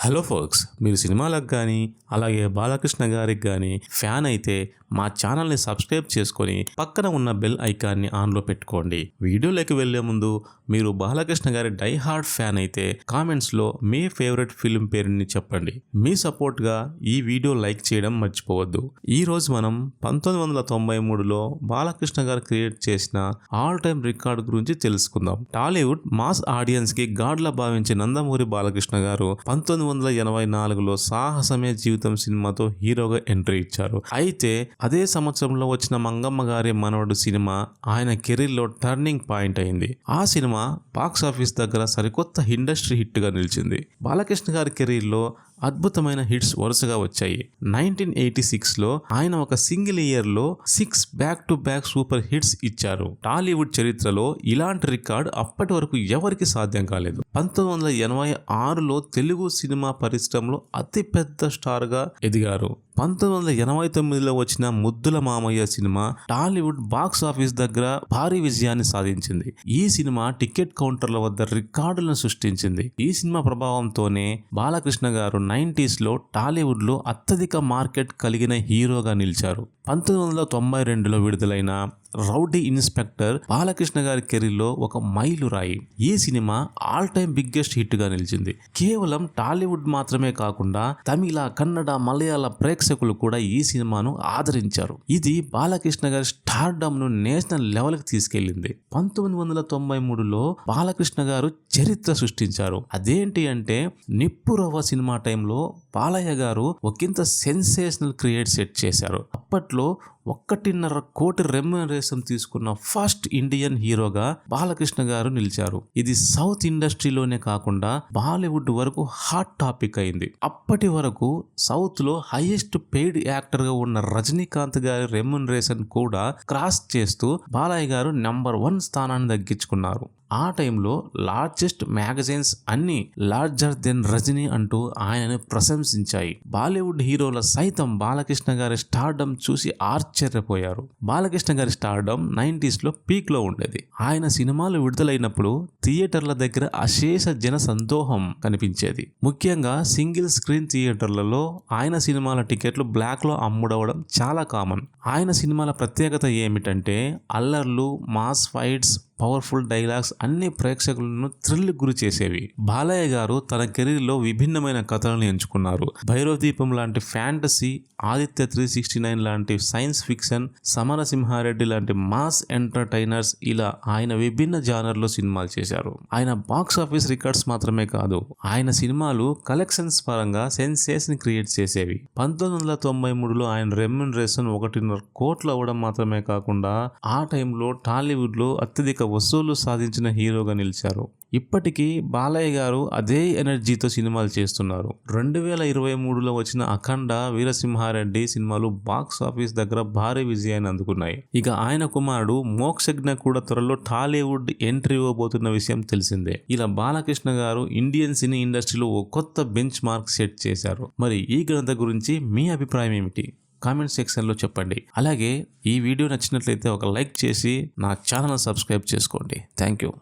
Hello folks మీరు సినిమాలకు కానీ అలాగే బాలకృష్ణ గారికి కానీ ఫ్యాన్ అయితే మా ఛానల్ని సబ్స్క్రైబ్ చేసుకొని పక్కన ఉన్న బెల్ ఐకాన్ని ఆన్లో పెట్టుకోండి. వీడియోలోకి వెళ్ళే ముందు మీరు బాలకృష్ణ గారి డై హార్డ్ ఫ్యాన్ అయితే కామెంట్స్లో మీ ఫేవరెట్ ఫిల్మ్ పేరుని చెప్పండి. మీ సపోర్ట్గా ఈ వీడియో లైక్ చేయడం మర్చిపోవద్దు. ఈరోజు మనం పంతొమ్మిది వందల తొంభై మూడులో బాలకృష్ణ గారు క్రియేట్ చేసిన ఆల్ టైమ్ రికార్డ్ గురించి తెలుసుకుందాం. టాలీవుడ్ మాస్ ఆడియన్స్కి గాడ్లా భావించే నందమూరి బాలకృష్ణ గారు పంతొమ్మిది వందల ఎనభై నాలుగులో సాహసమే జీవితం సినిమాతో హీరోగా ఎంట్రీ ఇచ్చారు. అయితే అదే సంవత్సరంలో వచ్చిన మంగమ్మ గారి మనవడు సినిమా ఆయన కెరీర్లో టర్నింగ్ పాయింట్ అయింది. ఆ సినిమా బాక్స్ ఆఫీస్ దగ్గర సరికొత్త ఇండస్ట్రీ హిట్గా నిలిచింది. బాలకృష్ణ గారి కెరీర్లో అద్భుతమైన హిట్స్ వరుసగా వచ్చాయి. నైన్టీన్ ఎయిటీ సిక్స్లో ఆయన ఒక సింగిల్ ఇయర్లో six back to back super hits ఇచ్చారు. టాలీవుడ్ చరిత్రలో ఇలాంటి రికార్డ్ అప్పటి వరకు ఎవరికి సాధ్యం కాలేదు. పంతొమ్మిది వందల ఎనభై ఆరులో తెలుగు సినిమా పరిశ్రమలో అతిపెద్ద స్టార్గా ఎదిగారు. పంతొమ్మిది వందల ఎనభై తొమ్మిదిలో వచ్చిన ముద్దుల మామయ్య సినిమా టాలీవుడ్ బాక్స్ ఆఫీస్ దగ్గర భారీ విజయాన్ని సాధించింది. ఈ సినిమా టికెట్ కౌంటర్ల వద్ద రికార్డులను సృష్టించింది. ఈ సినిమా ప్రభావంతోనే బాలకృష్ణ గారు నైంటీస్లో టాలీవుడ్లో అత్యధిక మార్కెట్ కలిగిన హీరోగా నిలిచారు. పంతొమ్మిది వందల తొంభై రెండులో విడుదలైన రౌడీ ఇన్స్పెక్టర్ బాలకృష్ణ గారి కెరీర్లో ఒక మైలురాయి. ఈ సినిమా ఆల్ టైమ్ బిగ్గెస్ట్ హిట్గా నిలిచింది. కేవలం టాలీవుడ్ మాత్రమే కాకుండా తమిళ కన్నడ మలయాళ ప్రేక్షకులు కూడా ఈ సినిమాను ఆదరించారు. ఇది బాలకృష్ణ గారి స్టార్డమ్ను నేషనల్ లెవెల్కి తీసుకెళ్ళింది పంతొమ్మిది వందల తొంభై మూడులో బాలకృష్ణ గారు చరిత్ర సృష్టించారు. అదేంటి అంటే నిప్పురవ్వ సినిమా టైంలో బాలయ్య గారు ఒకంత సెన్సేషనల్ క్రియేట్ సెట్ చేశారు. అప్పట్లో ఒక్కటిన్నర కోటి రెమ్యునరేషన్ తీసుకున్న ఫస్ట్ ఇండియన్ హీరోగా బాలకృష్ణ గారు నిలిచారు. ఇది సౌత్ ఇండస్ట్రీలోనే కాకుండా బాలీవుడ్ వరకు హాట్ టాపిక్ అయింది. అప్పటి వరకు సౌత్లో హైయెస్ట్ పెయిడ్ యాక్టర్గా ఉన్న రజనీకాంత్ గారి రెమ్యునరేషన్ కూడా క్రాస్ చేస్తూ బాలయ్య గారు నెంబర్ వన్ స్థానాన్ని దగ్గించుకున్నారు ఆ టైంలో లార్జెస్ట్ మ్యాగజైన్స్ అన్ని లార్జర్ దెన్ రజనీ అంటూ ఆయనను ప్రశంసించాయి. బాలీవుడ్ హీరోల సైతం బాలకృష్ణ గారి స్టార్డమ్ చూసి ఆశ్చర్యపోయారు. బాలకృష్ణ గారి స్టార్డమ్ నైంటీస్లో పీక్లో ఉండేది. ఆయన సినిమాలు విడుదలైనప్పుడు థియేటర్ల దగ్గర అశేష జన సందోహం కనిపించేది. ముఖ్యంగా సింగిల్ స్క్రీన్ థియేటర్లలో ఆయన సినిమాల టికెట్లు బ్లాక్లో అమ్ముడవడం చాలా కామన్. ఆయన సినిమాల ప్రత్యేకత ఏమిటంటే అల్లర్లు మాస్ ఫైట్స్ పవర్ఫుల్ డైలాగ్స్ అన్ని ప్రేక్షకులను థ్రిల్ గురి చేసేవి. బాలయ్య గారు తన కెరీర్లో విభిన్నమైన కథలను ఎంచుకున్నారు. భైరవ దీపం లాంటి fantasy Aditya three sixty nine లాంటి సైన్స్ ఫిక్షన్ సమరసింహారెడ్డి లాంటి మాస్ ఎంటర్టైనర్స్ ఇలా ఆయన విభిన్న జానర్లో సినిమాలు చేశారు. ఆయన బాక్స్ ఆఫీస్ రికార్డ్స్ మాత్రమే కాదు ఆయన సినిమాలు కలెక్షన్స్ పరంగా సెన్సేషన్ క్రియేట్ చేసేవి. పంతొమ్మిది వందల తొంభై మూడులో ఆయన రెమ్యునరేషన్ ఒకటిన్నర కోట్లు అవ్వడం మాత్రమే కాకుండా ఆ టైంలో టాలీవుడ్లో అత్యధిక వసూళ్ళు సాధించిన హీరోగా నిలిచారు. ఇప్పటికీ బాలయ్య గారు అదే ఎనర్జీతో సినిమాలు చేస్తున్నారు. రెండు వేల ఇరవై మూడులో వచ్చిన అఖండ వీరసింహారెడ్డి సినిమాలు బాక్స్ ఆఫీస్ దగ్గర భారీ విజయాన్ని అందుకున్నాయి. ఇక ఆయన కుమారుడు మోక్షజ్ఞ కూడా త్వరలో టాలీవుడ్ ఎంట్రీ ఇవ్వబోతున్న విషయం తెలిసిందే. ఇలా బాలకృష్ణ గారు ఇండియన్ సినీ ఇండస్ట్రీలో ఓ కొత్త బెంచ్ మార్క్ సెట్ చేశారు. మరి ఈ గ్రంథ గురించి మీ అభిప్రాయం ఏమిటి? కామెంట్ సెక్షన్లో చెప్పండి. అలాగే ఈ వీడియో నచ్చినట్లయితే ఒక లైక్ చేసి నా ఛానల్ సబ్స్క్రైబ్ చేసుకోండి. Thank you.